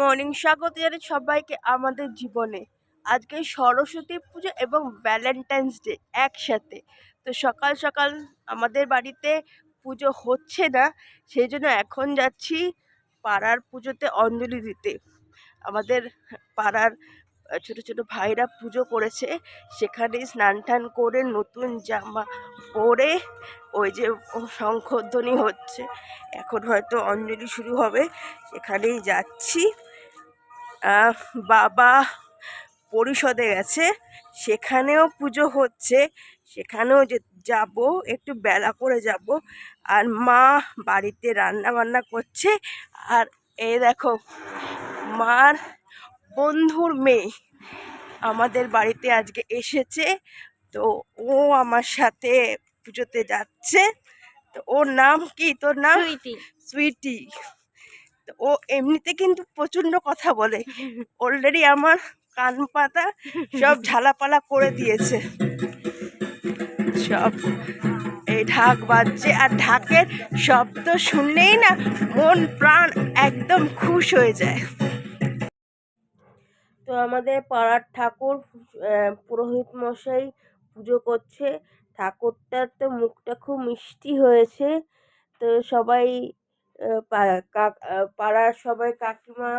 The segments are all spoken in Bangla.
মর্নিং স্বাগত জানাই সবাইকে আমাদের জীবনে। আজকে সরস্বতী পুজো এবং ভ্যালেন্টাইন্স ডে একসাথে। তো সকাল সকাল আমাদের বাড়িতে পুজো হচ্ছে না, সেই জন্য এখন যাচ্ছি পাড়ার পুজোতে অঞ্জলি দিতে। আমাদের পাড়ার ছোট ছোট ভাইরা পুজো করেছে, সেখানে স্নান টান করে নতুন জামা পরে ওই যে শঙ্খধ্বনি হচ্ছে। এখন হয়তো অঞ্জলি শুরু হবে, সেখানেই যাচ্ছি। বাবা পরিষদে গেছে সেখানেও পুজো হচ্ছে সেখানেও যে যাব একটু বেলা করে যাব। আর মা বাড়িতে রান্না বান্না করছে আর এ দেখো মার বন্ধুর মেয়ে আমাদের বাড়িতে আজকে এসেছে তো ও আমার সাথে পুজোতে যাচ্ছে। তো ওর নাম কি? তোর নাম? সুইটি। সুইটি। ও এমনিতে কিন্তু প্রচণ্ড কথা বলে। অলরেডি আমার কান পাতা সব ঝালাপালা করে দিয়েছে। সব এই ঢাক বাজছে আর ঢাকের শব্দ শুনলেই না মন প্রাণ একদম খুশ হয়ে যায়। তো আমাদের পাড়ার ঠাকুর পুরোহিত মশাই পুজো করছে। ঠাকুরটার তো মুখটা খুব মিষ্টি হয়েছে। তো সবাই পাড়ার সবাই কাকিমা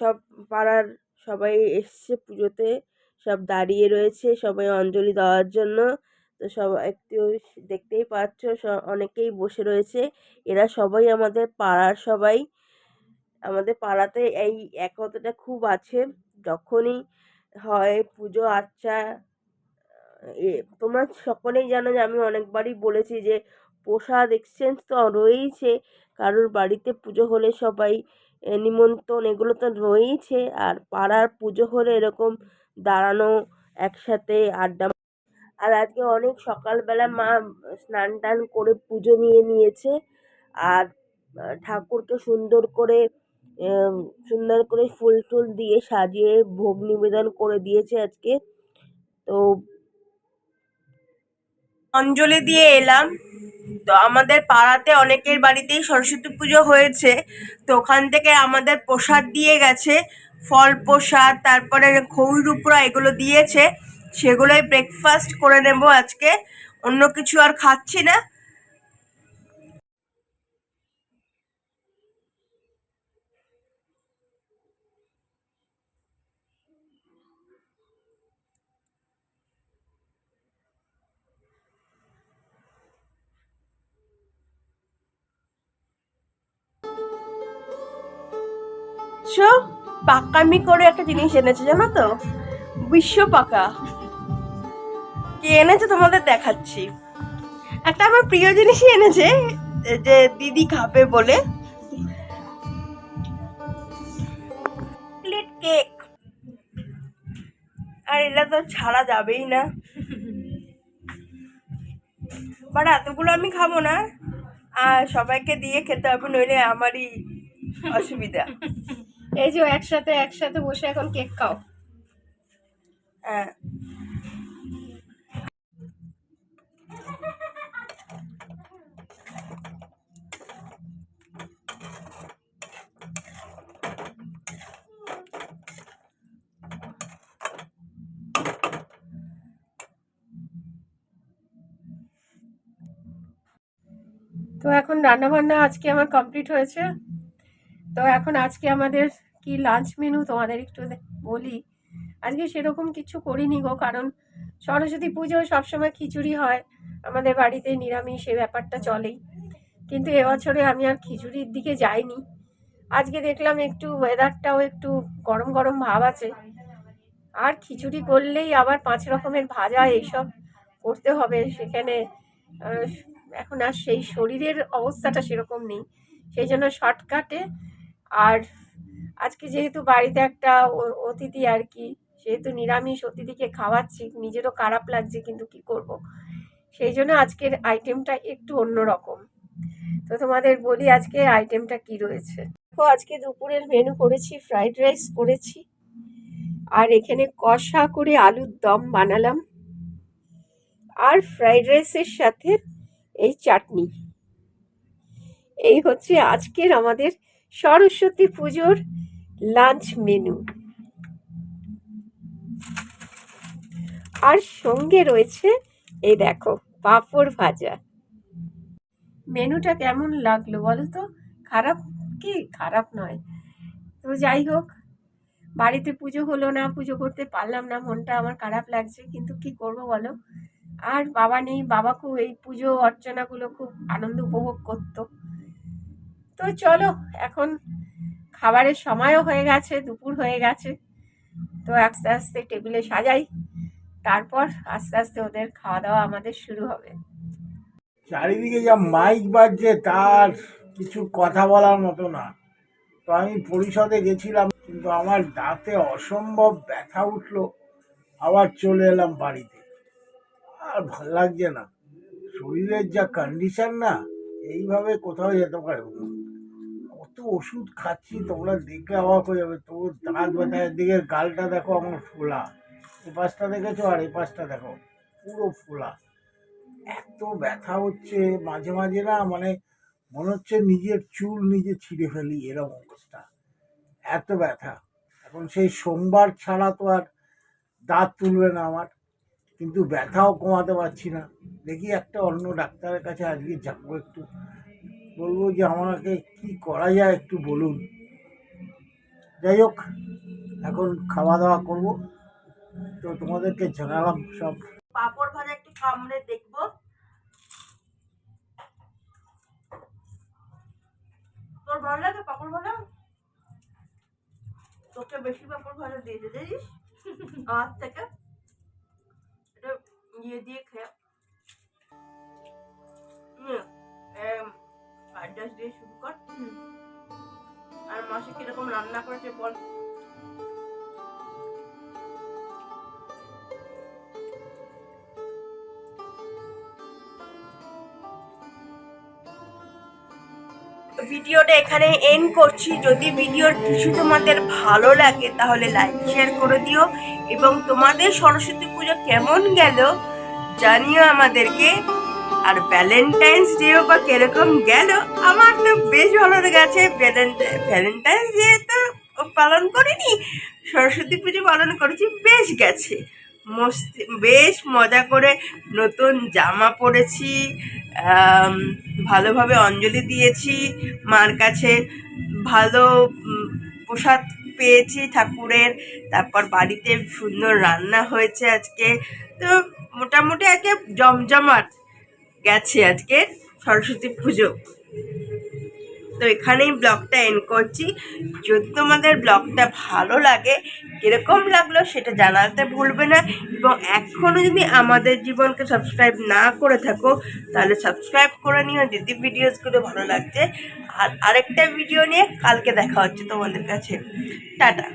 সব পাড়ার সবাই এসছে পুজোতে। সব দাঁড়িয়ে রয়েছে, সবাই অঞ্জলি দেওয়ার জন্য। তো সব একটু দেখতেই পাচ্ছ অনেকেই বসে রয়েছে। এরা সবাই আমাদের পাড়ার সবাই। আমাদের পাড়াতে এই একতাটা খুব আছে। যখনই হয় পুজো আচ্চা এ, তোমরা সকলেই জানো যে আমি অনেকবারই বলেছি যে প্রসাদ এক্সচেঞ্জ তো রয়েইছে। কারোর বাড়িতে পুজো হলে সবাই নিমন্ত্রণ এগুলো তো রয়েইছে। আর পাড়ার পুজো হলে এরকম দাঁড়ানো, একসাথে আড্ডা আর আজকে অনেক সকালবেলা মা স্নান টান করে পুজো নিয়ে নিয়েছে। আর ঠাকুরকে সুন্দর করে সুন্দর করে ফুল টুল দিয়ে সাজিয়ে ভোগ নিবেদন করে দিয়েছে আজকে। তো, অঞ্জলি দিয়ে এলাম। তো আমাদের পাড়াতে অনেকের বাড়িতেই সরস্বতী পুজো হয়েছে। তো ওখান থেকে আমাদের প্রসাদ দিয়ে গেছে। ফল প্রসাদ, তারপরে খৌর রূপরা এগুলো দিয়েছে। সেগুলোই ব্রেকফাস্ট করে নেব আজকে। অন্য কিছু আর খাচ্ছি না। সো পাকামি করে একটা জিনিস এনেছে, জানো তো? বিশ্ব পাকা। কে এনেছে তোমাদের দেখাচ্ছি। একটা আমার প্রিয় জিনিসই এনেছে যে দিদি খাবে বলে। Chocolate cake. আর এটা তো ছাড়া যাবেই না। বাট এতগুলো আমি খাব না। আর সবাইকে দিয়ে খেতে হবে, নইলে আমারই অসুবিধা। এই যে একসাথে একসাথে বসে এখন কেক খাও। হ্যাঁ তো এখন রান্না বান্না আজকে আমার কমপ্লিট হয়েছে। তো এখন আজকে আমাদের কি লাঞ্চ মেনু তোমাদের একটু বলি। আজকে সেরকম কিছু করিনি গো, কারণ সরস্বতী পুজো সবসময় খিচুড়ি হয়। আমাদের বাড়িতে নিরামিষ এই ব্যাপারটা চলেই। কিন্তু এবছরে আমি আর খিচুড়ির দিকে যাইনি। আজকে দেখলাম একটু ওয়েদারটাও একটু গরম গরম ভাব আছে। আর খিচুড়ি করলেই আবার পাঁচ রকমের ভাজা এইসব করতে হবে। সেখানে এখন আর সেই শরীরের অবস্থাটা সেরকম নেই। সেই জন্য শর্টকাটে আর আজকে যেহেতু বাড়িতে একটা অতিথি আর কি, সেহেতু নিরামিষ অতিথিকে খাওয়াচ্ছি, নিজেরও খারাপ লাগছে কিন্তু কি করব। সেই জন্য আজকের আইটেমটা একটু অন্যরকম। তো তোমাদের বলি আজকে আইটেমটা কি রয়েছে। তো আজকে দুপুরের মেনু করেছি ফ্রাইড রাইস করেছি, আর এখানে কষা করে আলুর দম বানালাম, আর ফ্রাইড রাইসের সাথে এই চাটনি। এই হচ্ছে আজকের আমাদের সরস্বতী পুজোর লাঞ্চ মেনু। আর সঙ্গে রয়েছে, এই দেখো, পাঁপড় ভাজা। মেনুটা কেমন লাগল বলো তো? খারাপ কি? খারাপ নয়। তো যাই হোক, বাড়িতে পুজো হলো না, পুজো করতে পারলাম না, মনটা আমার খারাপ লাগছে, কিন্তু কি করব বলো? আর বাবা নেই বাবা খুব এই পুজো অর্চনাগুলো খুব আনন্দ উপভোগ করতো। তো চলো, এখন খাবারের সময়ও হয়ে গেছে, দুপুর হয়ে গেছে। তো আস্তে আস্তে টেবিলে সাজাই, তারপর আস্তে আস্তে ওদের খাওয়া দাওয়া আমাদের শুরু হবে। চারিদিকে যা মাইক বাজছে, তার কিছু কথা বলার মতো না। তো আমি পরিষদে গেছিলাম, কিন্তু আমার দাঁতে অসম্ভব ব্যথা উঠল। আবার চলে এলাম বাড়িতে। আর ভালো লাগছে না। শরীরের যা কন্ডিশন না, এইভাবে কোথাও যেতে পারব না। কত ওষুধ খাচ্ছি, তোমরা দেখলে অবাক হয়ে যাবে। তো দাঁত ব্যথা দিকে গালটা দেখো আমার ফোলা। এ পাশটা দেখেছ? আর এ পাশটা দেখো, পুরো ফোলা। এত ব্যথা হচ্ছে, মাঝে মাঝে না মানে মনে হচ্ছে নিজের চুল নিজে ছিঁড়ে ফেলি, এরকম অবস্থা। এত ব্যথা। এখন সেই সোমবার ছাড়া তো আর দাঁত তুলবে না আমার, কিন্তু ব্যথাও কমাতে পারছি না। দেখি একটা অন্য ডাক্তারের কাছে আজকে যাব একটু। বলব যে আমাকে কি করা যায় একটু বলুন। যাই হোক, এখন খাওয়া দাওয়া করব। তো তোমাদেরকে জানালাম সব। পাঁপড় ভাজা একটু কামড়ে দেখব। তোর ভালো লাগে পাঁপড় ভাজা? তোকে বেশি পাঁপড় ভাজা দিয়ে জানিস? আমার থেকে। এটা ইয়ে দিয়ে খেয়ে ফ্রাইড দিয়ে শুরু কর। আর মাসে কীরকম রান্না করেছে বল। ভিডিওটা এখানে এন্ড করছি। যদি ভিডিওর কিছু তোমাদের ভালো লাগে, তাহলে লাইক শেয়ার করে দিও। এবং তোমাদের সরস্বতী পুজো কেমন গেল জানিও আমাদেরকে। আর ভ্যালেন্টাইন্স ডেও বা কীরকম গেল, আমার তো বেশ ভালো গেছে ভ্যালেন্টাইন্স ডে তো পালন করিনি, সরস্বতী পুজো পালন করেছি, বেশ গেছে। মস্তি, বেশ মজা করে নতুন জামা পরেছি ভালোভাবে অঞ্জলি দিয়েছি, মার কাছে ভালো প্রসাদ পেয়েছি ঠাকুরের। তারপর বাড়িতে সুন্দর রান্না হয়েছে আজকে। তো মোটামুটি আজকে জমজমাট। গেছে আজকে সরস্বতী পুজো। তো এখানেই ব্লগটা এন্ড করছি। যদি তোমাদের ব্লগটা ভালো লাগে, কীরকম লাগল সেটা জানাতে ভুলবে না এবং এখনও যদি আমাদের জীবনকে সাবস্ক্রাইব না করে থাকো, তাহলে সাবস্ক্রাইব করে নিও। যদি ভিডিওসগুলো ভালো লাগছে। আর আরেকটা ভিডিও নিয়ে কালকে দেখা হচ্ছে তোমাদের কাছে। টাটা।